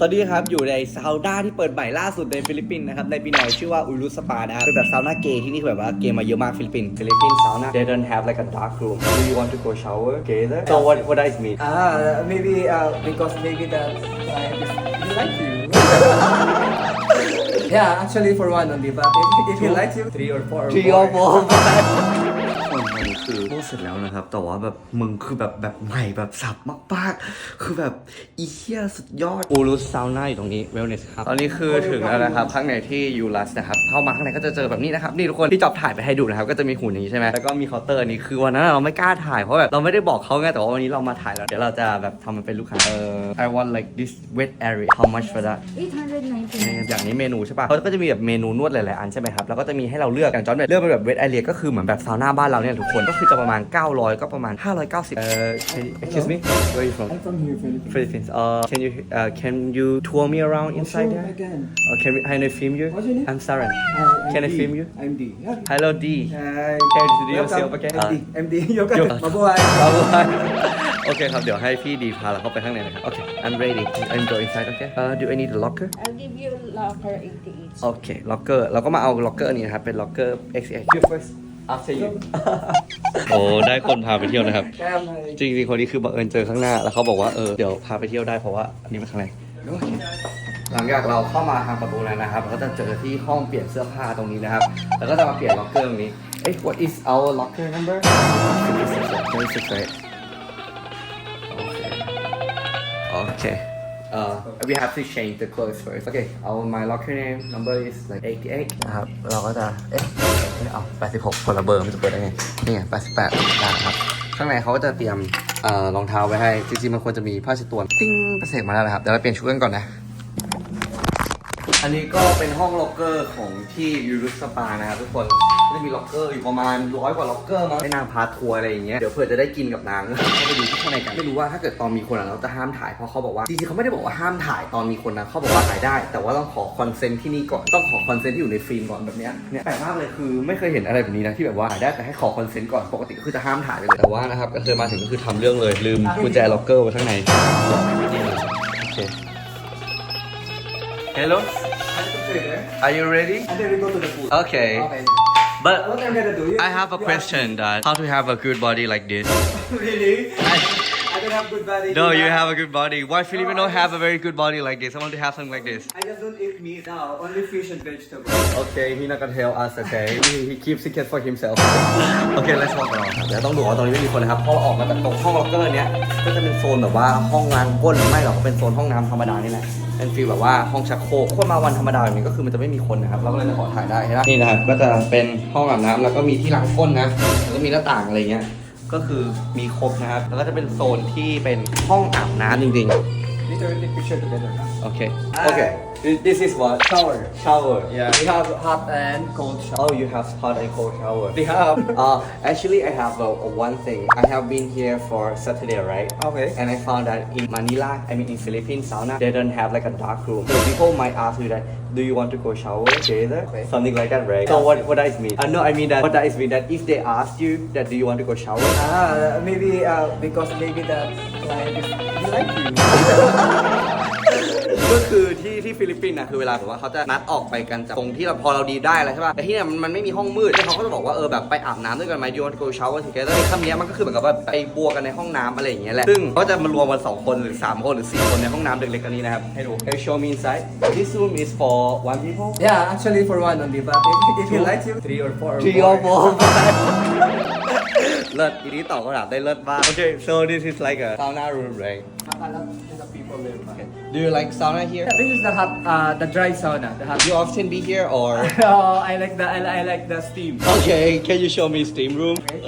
ตอนนี้ครับอยู่ในซาวน่าที่เปิดใหม่ล่าสุดในฟิลิปปินส์นะครับในปีหน่อยชื่อว่าอุลุสปานะครับเป็นแบบซาวน่าเกย์ที่นี่คือแบบว่าเกย์มาเยอะมากฟิลิปปินส์ฟิลิปปินส์ซาวน่า they don't have like a dark room do you want to go shower together so what what does it mean Ah, maybe uh, because maybe that I just he likes you. yeah, actually for one only, but if, if he likes you, three or four. or three or more. four คน ตอนนี้คือพูดเสร็จแล้วนะครับ แต่ว่าแบบมึงคือแบบแบบใหม่แบบสับมากๆ คือแบบอีเหี้ยสุดยอดอูรุสซาวน่าอยู่ตรงนี้เวลเนสครับ ตอนนี้คือถึงแล้วนะครับข้างในที่ยูรัสนะครับ เข้ามาข้างในก็จะเจอแบบนี้นะครับ นี่ทุกคนที่จอบถ่ายไปให้ดูนะครับ ก็จะมีหุ่นอย่างนี้ใช่ไหมแล้วก็มีเคาน์เตอร์อันนี้คือวันนั้นเราไม่กล้าถ่ายเพราะแบบเราไม่ได้บอกเขาไงแต่ว่าวันนี้เรามาถ่ายแล้วเดี๋ยวเราจะแบบทำมันเป็นลูกค้าเออ I want like this wet area how much for that 899อย่างนี้เมนูใช่ป่ะเขาก็จะมีแบบเมนูนวดหลายๆอันใช่ไหมครับแล้วก็จะมีให้เราเลือกอย่างจอร์นเนี่ยเลือกเป็นแบบเวทไอเรียก็คือเหมือนแบบซาวน่าบ้านเราเนี่ยทุกคนก็คือจะประมาณ 900 ก็ประมาณ 590เอ่อ excuse me where are you from I'm from here, Philippines. Philippines uh can you uh can you tour me around inside Sure, there I can. uh, can we can I film you What's your name? I'm Saran Hi, I'm Can I D. film you? I'm D. Yeah. Hello D Hi. Can you introduce yourself Welcome. again? MD. MD. Yoga. Yoga. Mabuhay. โอเคครับ เดี๋ยวให้พี่ดีพาเราเข้าไปข้างในนะครับ โอเค I'm ready I'm go inside okay uh do I need a locker I'll give you locker 88 โอเค ล็อกเกอร์ เราก็มาเอาล็อกเกอร์นี้นะครับ เป็นล็อกเกอร์ XL you first after you โอ้ได้คนพาไปเที่ยวนะครับ Kaya may... จริงๆคนนี้คือบังเอิญเจอข้างหน้า แล้วเขาบอกว่าเออเดี๋ยวพาไปเที่ยวได้เพราะว่าอันนี้มันข้างในหลังจากเราเข้ามาทางประตูแล้วนะครับเราก็จะเจอที่ห้องเปลี่ยนเสื้อผ้าตรงนี้นะครับ แล้วก็จะมาเปลี่ยนล็อกเกอร์ตรงนี้เอ้ย what is our locker number 26 right โอเค Uh, we have to change the clothes first. Okay, our my locker name number is like 88 นะครับ เราก็จะเอ๊ะ ไม่เอา86คนละเบอร์มันจะเปิดได้ไงนี่ไง88ได้ครับ ข้างในเขาก็จะเตรียมเอ่อรองเท้าไว้ให้ จริงๆมันควรจะมีผ้าเช็ดตัว ติ้งประเสกมาแล้วนะครับ เดี๋ยวเราเปลี่ยนชุดกันก่อนนะ อันนี้ก็เป็นห้องล็อกเกอร์ของที่ยูรุสปานะครับทุกคนก็จะมีล็อกเกอร์อยู่ประมาณร้อยกว่าล็อกเกอร์มั้งให้นางพาทัวร์อะไรอย่างเงี้ยเดี๋ยวเผื่อจะได้กินกับนางเข้าไปดูที่ข้างในกันไม่รู้ว่าถ้าเกิดตอนมีคนอะเราจะห้ามถ่ายเพราะเขาบอกว่าจริงๆเขาไม่ได้บอกว่าห้ามถ่ายตอนมีคนนะเขาบอกว่าถ่ายได้ แต่ว่าต้องขอคอนเซนต์ที่นี่ก่อนต้องขอคอนเซนต์ที่อยู่ในฟิล์มก่อนแบบเนี้ยเนี่ยแปลกมากเลยคือไม่เคยเห็นอะไรแบบนี้นะที่แบบว่าถ่ายได้แต่ให้ขอคอนเซนต์ก่อนปกติก็คือจะห้ามถ่ายไปเลยแต่ว่านะครับก็คือมาถึงก็คือทำเรื่องเลยลืมกุญแจล็อกเกอร์ไว้ข้างในโอเค Hello I'm to stay there. Are you ready And then we go to the pool. Okay Okay. But What I'm gonna do? You, I have a you question that how to have a good body like this. ask me. really? I don't have good body. No, you have a good body. Why Filipino have a very good body like this? I want to have something like this. I just don't eat meat now. Only fish and vegetables. Okay, he not gonna tell us. Okay, he, he keeps secret for himself. okay, let's walk around. เดี๋ยวต้องดูว่าตรงนี้ไม่มีคนนะครับเพราะออกมาจากตรงห้องล็อกเกอร์เนี้ยก็จะเป็นโซนแบบว่าห้องล้างก้นหรือไม่หรอกก็เป็นโซนห้องน้ำธรรมดานี่แหละ เป็นฟีลแบบว่าห้องชักโครกคนมาวันธรรมดาแบบนี้ก็คือมันจะไม่มีคนนะครับเราก็เลยจะขอถ่ายได้นะนี่นะครับก็จะเป็นห้องอาบน้ำแล้วก็มีที่ล้างก้นนะแล้วก็มีหน้าต่างอะไรเงี้ยก็คือมีครบนะครับแล้วก็จะเป็นโซนที่เป็นห้องอาบน้ำจริง Later literally picture together. Okay. Uh, okay. This is what Shower. shower. Yeah. We have hot and cold shower. Oh, you have hot and cold shower. We have. Uh, actually, I have uh, one thing. I have been here for Saturday, right? Okay. And I found that in Manila, I mean in Philippines, sauna, they don't have like a dark room. So people might ask you that, do you want to go shower together? Okay. Something like that, right? So what what does it mean? Uh, no, I mean that what does it mean that if they ask you that do you want to go shower? Ah, maybe uh, because maybe the client is he like you. ก็คือที่ที่ฟิลิปปินส์นะคือเวลาแบบว่าเขาจะนัดออกไปกันจากตรงที่เราพอเราดีได้อะไรใช่ป่ะแต่ที่เนี่ยมันมันไม่มีห้องมืดแล้วเขาก็จะบอกว่าเออแบบไปอาบน้ำด้วยกันไหม do you want to go shower together ไอ้คำเนี้ยมันก็คือเหมือนกับว่าไปบัวกันในห้องน้ำอะไรอย่างเงี้ยแหละซึ่งเขาจะมารวมกันสองคนหรือสามคนหรือสี่คนในห้องน้ำเล็กๆอันนี้นะครับให้ดู Hey show me inside this room is for one people Yeah, actually for one only, but if, if he likes you, three or four. or three or more. Four เลิศทีนี้ตอบคำถามได้เลิศมาก Okay so this is like a sauna room right A lot of the people live. Okay. Do you like sauna here Yeah, this is the hot, uh, the dry sauna. The hot. You often be here or oh, I like the I, I like the steam. Okay can you show me steam room Okay.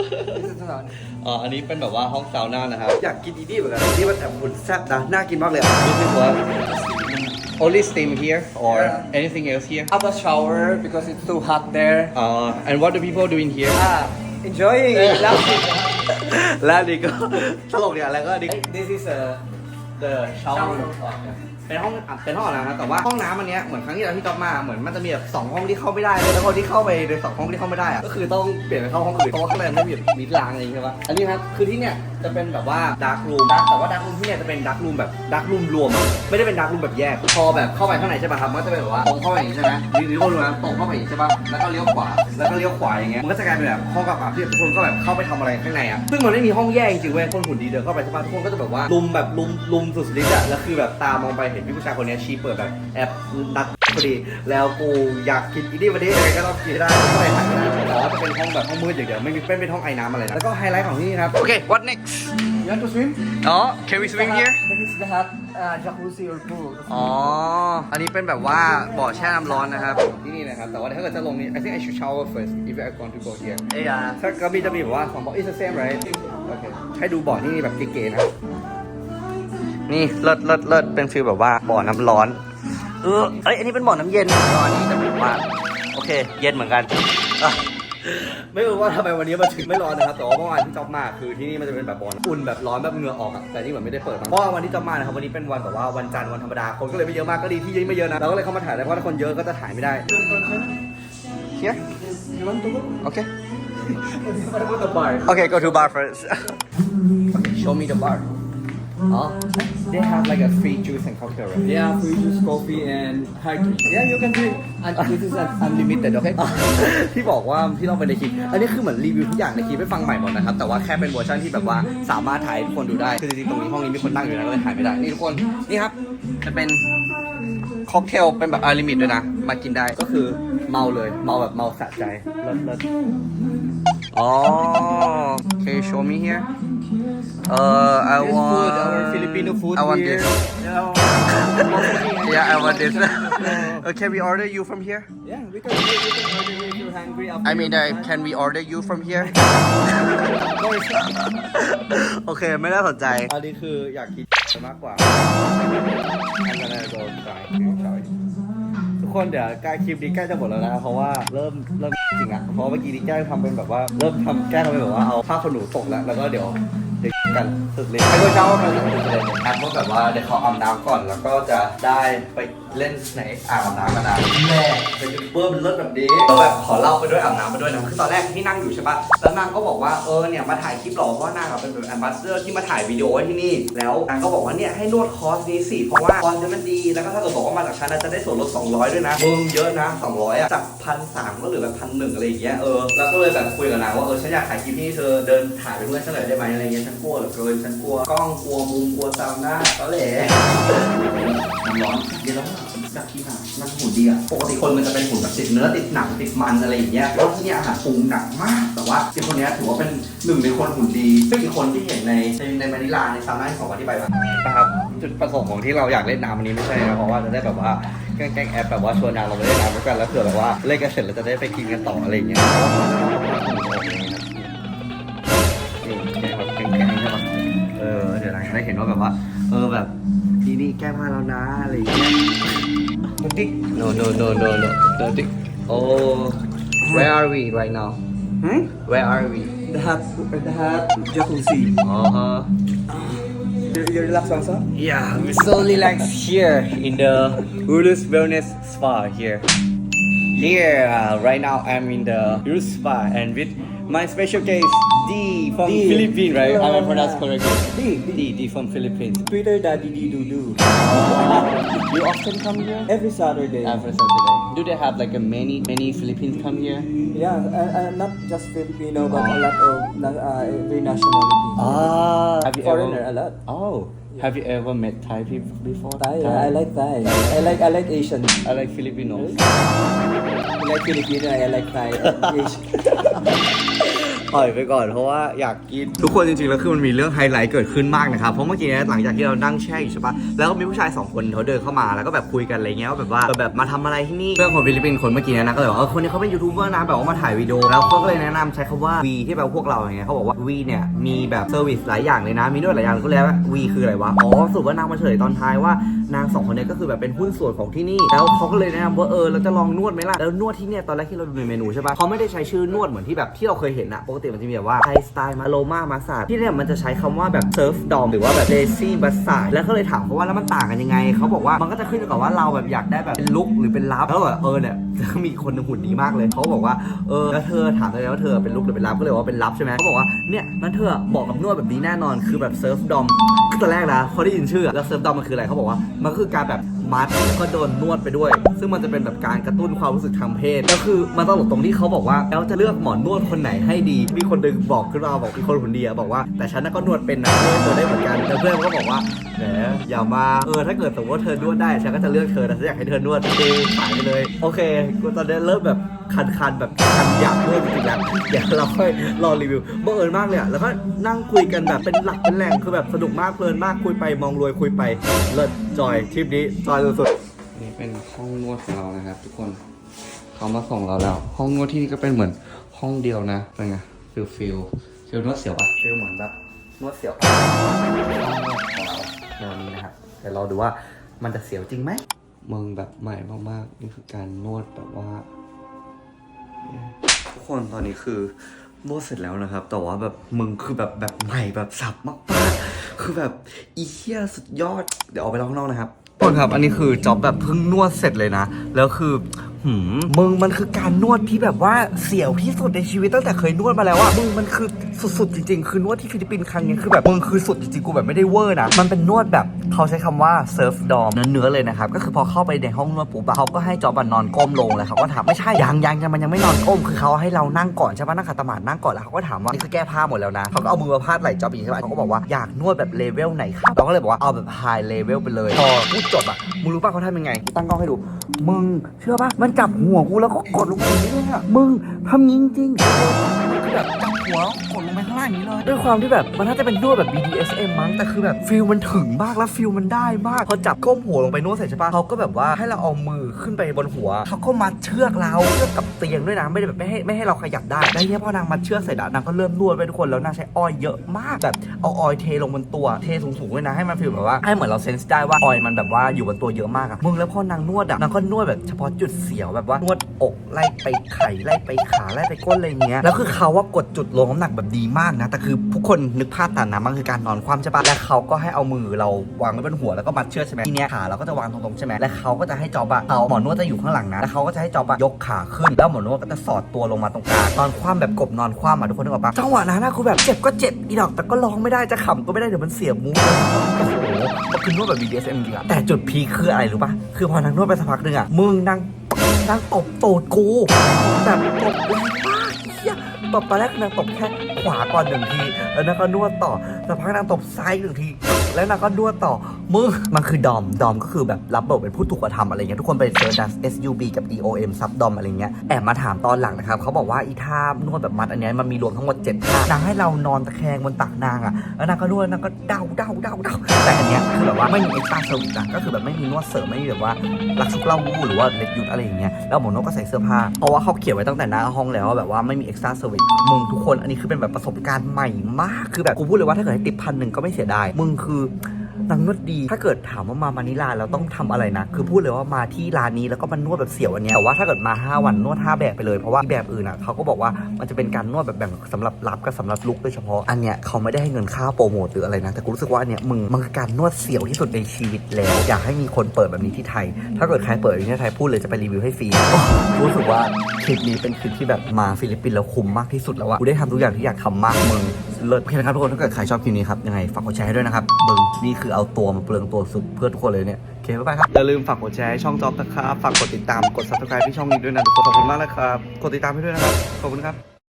this is the sauna. อ่าอันนี้เป็นแบบว่าห้องซาวน่านะครับ อยากกินอีนี่เหมือนกันนี่มันแอบหุ่นแซ่บนะน่ากินมากเลยอะ This is what only steam here or Yeah. anything else here Have a shower because it's too hot there. uh, and what do people doing here Ah, enjoying, relaxing. และอันนี่ก็ ตลกเนี่ยแล้วก็อันนี่ This is uh, the shower. Shower. เป็นห้องอะเป็นห้องอาบน้ำนะแต่ว่าห้องน้ำอันเนี้ยเหมือนครั้งที่เราที่จอบมาเหมือนมันจะมีแบบสองห้องที่เข้าไม่ได้เลยแล้วคนที่เข้าไปในสองห้องที่เข้าไม่ได้อะก็คือต้องเปลี่ยนไปเข้าห้องอื่นเพราะว่าข้างในมันไม่มีแบบมีรางอะไรอย่างเงี้ยใช่ปะอันนี้ครับคือที่เนี่ยจะเป็นแบบว่าดาร์กรูมแต่ว่าดาร์กรูมที่เนี่ยจะเป็นดาร์กรูมแบบดาร์กรูมรวมอะไม่ได้เป็นดาร์กรูมแบบแยก พอแบบเข้าไปข้างในใช่ปะครับมันก็จะเป็นแบบว่าตรงเข้าไปอย่างนี้ใช่ไหมหรือหรือว่าดูนะตรงเข้าไปอย่างนี้ใช่ปะแล้วก็เลี้ยวขวาแล้วก็เลี้ยวขวาอย่างเงี้ยมันก็จะกลายเป็นแบบห้องกับอาบที่ทุกคนก็แบบเข้าไปทำอะไรข้างในอะซึ่งมันไม่มีห้องแยกจริงๆเว้ยคนหุ่นดีเดินเข้าไปใช่ปะทุกคนก็จะแบบว่าลุมแบบลุมลุมสุดฤทธิ์อะแล้วคือแบบตามองไปเห็นพี่ผู้ชายคนเนี้ยชี้เปิดแบบแอปนัดพอดี แล้วกูอยากกินอีนี่วันนี้ยังไงก็ต้องกินให้ได้ก็เลยถ่ายไม่ได้แต่ว่าจะเป็นห้องแบบห้องมืดอย่างเดียวไม่มีไม่เป็นห้องไอ้น้ำอะไรนะแล้วก็ไฮไลท์ของที่นี่ครับโอเค what next You want to swim? อ๋อ can we swim here This is the hot uh, jacuzzi or pool. อ๋อ อันนี้เป็นแบบว่าบ่อแช่น้ำร้อนนะครับที่นี่นะครับ แต่ว่าถ้าเกิดจะลงนี่ I think I should shower first if I want to go here เอ้ยอะถ้ากระบี่จะมีแบบว่าสองบ่อ it's the same right โอเคให้ดูบ่อที่นี่แบบเก๋ๆนะ นี่เลิศเลิศเลิศเป็นฟีลแบบว่าบ่อน้ำร้อน เออเอ้ยอันนี้เป็นบ่อน้ำเย็นตอนนี้จะแบบว่าโอเค เย็นเหมือนกันอะไม่รู้ว่าทำไมวันนี้มันถึงไม่ร้อนนะครับแต่ว่าเมื่อวานที่จอบมาคือที่นี่มันจะเป็นแบบบ่อน้ำอุ่นแบบร้อนแบบเหงื่อออกอะแต่นี่เหมือนไม่ได้เปิดมาเพราะว่าวันที่จอบมานะครับวันนี้เป็นวันแบบว่าวันจันทร์วันธรรมดาคนก็เลยไม่เยอะมากก็ดีที่ยังไม่เยอะนะเราก็เลยเข้ามาถ่ายได้เพราะถ้าคนเยอะก็จะถ่ายไม่ได้ Here You want to go? Okay What about the bar? Okay, go to bar first. okay, show me the bar. Oh, they have like a free juice and cocktail, right? Yeah, free juice, coffee, and hard drink. Yeah, you can drink. And this is un- unlimited, okay? ที่บอกว่าที่เราไปในคลิป อันนี้คือเหมือนรีวิวทุกอย่างในคลิปให้ฟังใหม่หมดนะครับ แต่ว่าแค่เป็นเวอร์ชันที่แบบว่าสามารถถ่ายให้ทุกคนดูได้ คือจริงๆตรงนี้ห้องนี้มีคนนั่งอยู่นะก็เลยถ่ายไม่ได้ นี่ทุกคน นี่ครับ จะเป็นค็อกเทลเป็นแบบอาลิมิตด้วยนะ มากินได้ ก็คือเมาเลย เมาแบบเมาสะใจเลิศเลิศอ๋อ Can you show me here? Uh, I This want food, our Filipino food I want here. this. Yeah, Yeah, I want this. uh, can we order you from here? yeah, we can, we can order if you're hungry. After I mean, your uh, lunch. can we order you from here? โอเค ไม่น่าสนใจ อันนี้คืออยากคิดมากกว่าอันนั้นโดนใจทุก คนเดี๋ยวใกล้คลิปนี้ใกล้จะหมดแล้วนะเพราะว่าเริ่มเริ่มจริงอะเพราะเมื่อกี้นี้แกล้งทำเป็นแบบว่าเริ่มทำแกล้งทำเป็นแบบว่าเอาผ้าขนหนูตกแล้วแล้วก็เดี๋ยวเด็กกันสุดเลยให้ก็เจ้ากันเลยเลยนะครับเพราะแบบว่าเดี๋ยวเขาอาบน้ำก่อนแล้วก็จะได้ไป เล่นไหนอาบน้ำกันนะแม่เป็นยูทูบเบอร์มันเลิศแบบนี้เราแบบขอเล่าไปด้วยอาบน้ำไปด้วยนะคือตอนแรกที่นั่งอยู่ใช่ปะแล้วนางก็บอกว่าเออเนี่ยมาถ่ายคลิปหรอเพราะว่านางอะเป็นแบบแอมบาสเดอร์ที่มาถ่ายวิดีโอไว้ที่นี่ แล้วนางก็บอกว่าเนี่ยให้นวดคอร์สนี้สิเพราะว่าคอร์สนี้มันดีแล้วก็ถ้าเกิดบอกว่ามาจากฉันนะจะได้ส่วนลด 200 ด้วยนะมึงเยอะนะ 200อะจากพันสามก็เหลือแบบพันหนึ่งอะไรอย่างเงี้ยเออแล้วก็เลยแบบคุยกับนางว่าเออฉันอยากถ่ายคลิปนี้เธอเดินถ่ายไปเพื่อนฉันหน่อยได้ไหมอะไรเงี้ยฉันกลัวเหลือเกินฉันกลัวกล้องกลัวมุมกลัวซาวน่าตอนแหลน้ำร้อนเดี๋ยวเรา จากที่มามันหุ่นดีอะปกติคนมันจะเป็นหุ่นแบบติดเนื้อติดหนังติดมันอะไรอย่างเงี้ยแล้วที่เนี่ยอาหารปรุงหนักมาก แต่ว่าที่คนเนี้ยถือว่าเป็นหนึ่งในคนหุ่นดีซึ่งอีกคนที่เห็นในในในมานิลาในซาวน่าที่ของอธิบายมานะครับจุดประสงค์ของที่เราอยากเล่นน้ำอันนี้ไม่ใช่นะเพราะว่าจะได้แบบว่าแกล้งแอปแบบว่าชวนนางเราไปเล่นน้ำด้วยกันแล้วเผื่อแบบว่าเล่นกันเสร็จแล้วจะได้ไปกินกันต่ออะไรอย่างเงี้ยนี่แกล้งแบบแก้ใช่ปะเออเดี๋ยวนางจะได้เห็นว่าแบบว่า เออแบบที่นี่แก้ผ้าแล้วนะอะไรอย่างเงี้ย Dick. No, no, no, no, no. No, Dick. Oh, where are we right now? Hmm? Where are we? The hot, the hot jacuzzi. Uh huh. You, you relax also? Yeah, we're so relaxed here in the Urus Wellness Spa here. Here, uh, right now I'm in the Urus Spa and with my special case, D from D. Philippines, right? I Yeah. pronounced correctly? D, D. D, D from Philippines. Twitter daddy dee doo doo. You often come here? Every Saturday. Every Saturday. Do they have like a many many Philippines come here? Yeah, uh, uh, not just Filipino, but a lot of na- uh, every nationality. Ah, have you Foreigner, ever? a lot. Oh, have you ever met Thai people before? Thai, I like Thai. I like I like Asian. I like Filipinos. I like Filipino. I like Thai. Asian. ปล่อยไปก่อนเพราะว่าอยากกิน ทุกคนจริงๆ แล้วคือมันมีเรื่องไฮไลท์เกิดขึ้นมากนะครับ เพราะเมื่อกี้เนี่ยหลังจากที่เรานั่งแช่อยู่ใช่ปะแล้วก็มีผู้ชายสองคนเขาเดินเข้ามาแล้วก็แบบคุยกันอะไรเงี้ยว่าแบบว่าแบบมาทำอะไรที่นี่เพื่อนคนฟิลิปปินส์คนเมื่อกี้เนยนะก็เลยบอกว่าเออคนนี้เขาเป็นยูทูบเบอร์นะแบบว่ามาถ่ายวิดีโอแล้วเขาก็เลยแนะนำใช้คำว่า V ที่แปลว่าพวกเราอย่างเงี้ยเขาบอกว่า V เนี่ยมีแบบเซอร์วิสหลายอย่างเลยนะมีด้วยหลายอย่างก็เลยว่า V คืออะไรวะอ๋อสรุปว่านางมาเฉลยตอนท้ายว่านางสองคนเนี้ก็คือแบบเป็นหุ้นส่วนของที่นี่ แล้วเขาก็เลยแนะนำว่าเออเราจะลองนวดไหมล่ะ แล้วนวดที่เนี่ยตอนแรกที่เราดูในเมนูใช่ปะเขาไม่ได้ใช้ชื่อนวดเหมือนที่แบบที่เราเคยเห็นอะปกติมันจะมีแบบว่าไทยสไตล์มาโลมามาสาดที่เนี่ยมันจะใช้คำว่าแบบเซิร์ฟดอมหรือว่าแบบเดซี่บัสสาแล้วก็เลยถามเขาว่าแล้วมันต่างกันยังไงเขาบอกว่ามันก็จะขึ้นอยู่กับว่าเราแบบอยากได้แบบเป็นลุกหรือเป็นลับแล้วแบบเออเนี่ย มีคนหนึงหุ่นดีมากเลยเขาบอกว่าเออแล้วเธอถามเลยว่าเธอเป็นลูกหรือเป็นลับก็เลยว่าเป็นลับใช่ไหมเขาบอกว่าเนี่ยนั่นเธอบอกกับนวดแบบนี้แน่นอนคือแบบเซิร์ฟดอมคือตอนแรกนะพอได้ยินชื่อแล้วเซิร์ฟดอมมันคืออะไรเขาบอกว่ามันคือการแบบ มัดแล้วก็โดนนวดไปด้วย ซึ่งมันจะเป็นแบบการกระตุ้นความรู้สึกทางเพศก็คือมันตลกตรงที่เขาบอกว่าแล้วจะเลือกหมอนวดคนไหนให้ดีมีคนดึงบอกขึ้นมาบอกมีคนหุ่นดียวบอกว่า แต่ฉันน่ะก็นวดเป็นนะนวดได้เหมือนกันแต่เพื่อนก็บอกว่าแหมอย่ามาเออถ้าเกิดสมมติว่าเธอนวดได้ฉันก็จะเลือกเธอแต่ฉันอยากให้เธอนวดคือขายไปเลย โอเคกูตอนนี้เริ่มแบบ คันๆแบบคันอยากนวดจริงๆแล้วเดี๋ยวเราค่อยรอรีวิวบังเอิญมากเลยอะแล้วก็นั่งคุยกันแบบเป็นหลักเป็นแหล่งคือแบบสนุกมากเพลินมากคุยไปมองรวยคุยไปเลิศจอยทริปนี้จอยสุดๆนี่เป็นห้องนวดของเรานะครับ ทุกคนเขามาส่งเราแล้ว ห้องนวดที่นี่ก็เป็นเหมือนห้องเดียวนะเป็นไงฟิลฟิลฟิลนวดเสียวอะฟิลเหมือนแบบนวดเสียวห้องนวดของเราในวันนี้นะครับเดี๋ยวรอดูว่ามันจะเสียวจริงไหมมึงแบบใหม่มากๆนี่คือการนวดแบบว่าทุก คนตอนนี้คือนวดเสร็จแล้วนะครับ แต่ว่าแบบมึงคือแบบแบบใหม่แบบสับมากๆ คือแบบอีเทียสุดยอด เดี๋ยวออกไปลอข้างนอกนะครับทุกคนครับ อันนี้คือจ็อบแบบเพิ่งนวดเสร็จเลยนะ แล้วคือหืมมึงมันคือการนวดที่แบบว่าเสียวที่สุดในชีวิตตั้งแต่เคยนวดมาแล้วอะมึงมันคือ สุดๆจริงๆ คือนวดที่ฟิลิปปินส์ครั้งนี้คือแบบมึงคือสุดจริงๆกูแบบไม่ได้เวอร์นะ มันเป็นนวดแบบเขาใช้คำว่าเซิร์ฟดอมเนื้อๆเลยนะครับ ก็คือพอเข้าไปในห้องนวดปุ๊บเขาก็ให้จอบอะนอนก้มลงเลยเขาก็ถามไม่ใช่ยังยังยังมันยังไม่นอนก้มคือเขาให้เรานั่งก่อนใช่ปะนั่งขัดสมาธินั่งก่อนแล้วเขาก็ถามว่านี่คือแก้ผ้าหมดแล้วนะเขาก็เอามือมาพาดไหล่จอบอีกใช่ปะเขาก็บอกว่าอยากนวดแบบเลเวลไหนครับเราก็เลยบอกว่าเอาแบบไฮเลเวลไปเลยพอพูดจบอะมึงรู้ป่ะเขาทำยังไงตั้งกล้องให้ดูมึงเชื่อป่ะมันจับหัวกูแล้วก็กดลงไปอย่างนี้เลยอะมึงทำจริงแบบ หัวกดลงไปข้างล่างอย่างนี้เลย ด้วยความที่แบบมันน่าจะเป็นนวดแบบ BDSM มั้งแต่คือแบบฟิลมันถึงมากแล้วฟิลมันได้มากพอจับก้มหัวลงไปนวดเสร็จใช่ปะเขาก็แบบว่าให้เราเอามือขึ้นไปบนหัวเขาก็มัดเชือกเราเชือกกับเตียงด้วยนะไม่ได้แบบไม่ให้ไม่ให้เราขยับได้แล้วเนี่ยพอนางมัดเชือกเสร็จอะนางก็เริ่มนวดไปทุกคนแล้วนางใช้ออยล์เยอะมากแบบเอาออยล์เทลงบนตัวเทสูงๆเลยนะให้มันฟีลแบบว่าให้เหมือนเราเซนส์ได้ว่าออยล์มันแบบว่าอยู่บนตัวเยอะมากอะมึงแล้วพอนางนวดอะนางก็นวดแบบเฉพาะจุดเสียวแบบว่านวดอกไล่ไปไข่ไล่ไปขาไล่ไปก้นอะไรเงี้ยแล้วคือเขาว่ากดจุดลงน้ำหนักแบบดีมากนะ แต่คือผู้คนนึกภาพตามนะมันคือการนอนคว่ำใช่ปะและเขาก็ให้เอามือเราวางไว้บนหัวแล้วก็มัดเชือกใช่ไหมทีเนี้ยขาเราก็จะวางตรงๆใช่ไหมและเขาก็จะให้จอบอะเขาหมอนวดจะอยู่ข้างหลังนะแล้วเขาก็จะให้จอบอะยกขาขึ้น แล้วหมอนวดก็จะสอดตัวลงมาตรงกลางนอนคว่ำแบบกบนอนคว่ำอะทุกคนนึกออกปะจังหวะนั้นนะคือแบบเจ็บก็เจ็บอีดอก แต่ก็ร้องไม่ได้จะขำก็ไม่ได้เดี๋ยวมันเสียมูดโอ้โหมันคือนวดแบบ BDSM จริงอะแต่จุดพีคคืออะไรรู้ปะคือพอนางนวดไปสักพักหนึงอะมึงนางนางตบโตดกูแบบตบแรงมาก ตบตอนแรกนางตบแค่ขวาก่อนหนึ่งที แล้วนางก็นวดต่อสักพักนางตบซ้ายหนึ่งที แล้วนางก็นวดต่อ มึงมันคือดอม ดอมก็คือแบบรับบทเป็นผู้ถูกกระทำอะไรเงี้ยทุกคนไปเซิร์ชนะ SUB กับ DOM ซับดอมอะไรเงี้ยแอบมาถามตอนหลังนะครับเขาบอกว่าอีท่านวดแบบมัดอันเนี้ยมันมีรวมทั้งหมด7ท่านางให้เรานอนตะแคงบนตักนางอะแล้วนางก็นวดนางก็เดาเดาเดาเดาแต่อันเนี้ยคือแบบว่าไม่มีเอ็กซ์ตร้าเซอร์วิสอะก็คือแบบไม่มีนวดเสริมไม่มีแบบว่ารักชุกเล่าวู้หรือว่าเล็บยุดอะไรอย่างเงี้ยแล้วหมอนวดก็ใส่เสื้อผ้าเพราะว่าเขาเขียนไว้ตั้งแต่หน้าห้องแล้วว่าแบบว่าไม่มีเอ็กซ์ตร้าเซอร์วิสมึงทุกคนอันนี้คือเป็นแบบประสบการณ์ใหม่มากคือแบบกูพูดเลยว่าถ้าเกิดให้ติดพันหนึ่งก็ไม่เสียดายมึงคือ นางนวดดี ถ้าเกิดถามว่ามามานิลาแล้วต้องทำอะไรนะ คือพูดเลยว่ามาที่ร้านนี้แล้วก็มานนวดแบบเสี่ยวอันเนี้ยแต่ว่าถ้าเกิดมา 5 วันนวด 5 แบบไปเลยเพราะว่าแบบอื่นอะเขาก็บอกว่ามันจะเป็นการนวดแบบแบ่งสำหรับรับกับสำหรับลุกโดยเฉพาะอันเนี้ยเขาไม่ได้ให้เงินค่าโปรโมทหรืออะไรนะแต่กูรู้สึกว่าอันเนี้ยมึงมันคือการนวดเสี่ยวที่สุดในชีวิตแล้ว อยากให้มีคนเปิดแบบนี้ที่ไทย ถ้าเกิดใครเปิดแบบนี้ที่ไทยพูดเลยจะไปรีวิวให้ฟรีรู้สึกว่าคลิปนี้เป็นคลิปที่แบบมาฟิลิปปินส์แล้วคุ้มมากที่สุดแล้วอะกูได้ทำทุกอย่างที่อยากทำมากมึงเลิศโอเคนะครับทุกคนถ้าเกิดใครชอบคลิปนี้ครับยังไงฝากกดแชร์ให้ด้วยนะครับมึงนี่คือเอาตัวมาเปลืองตัวสุดเพื่อทุกคนเลยเนี่ยโอเคบ๊ายบายครับอย่าลืมฝากกดแชร์ให้ช่องจ็อบนะครับฝากกดติดตามกด subscribe ที่ช่องนี้ด้วยนะทุกคนขอบคุณมากนะครับกดติดตามให้ด้วยนะครับขอบคุณครับ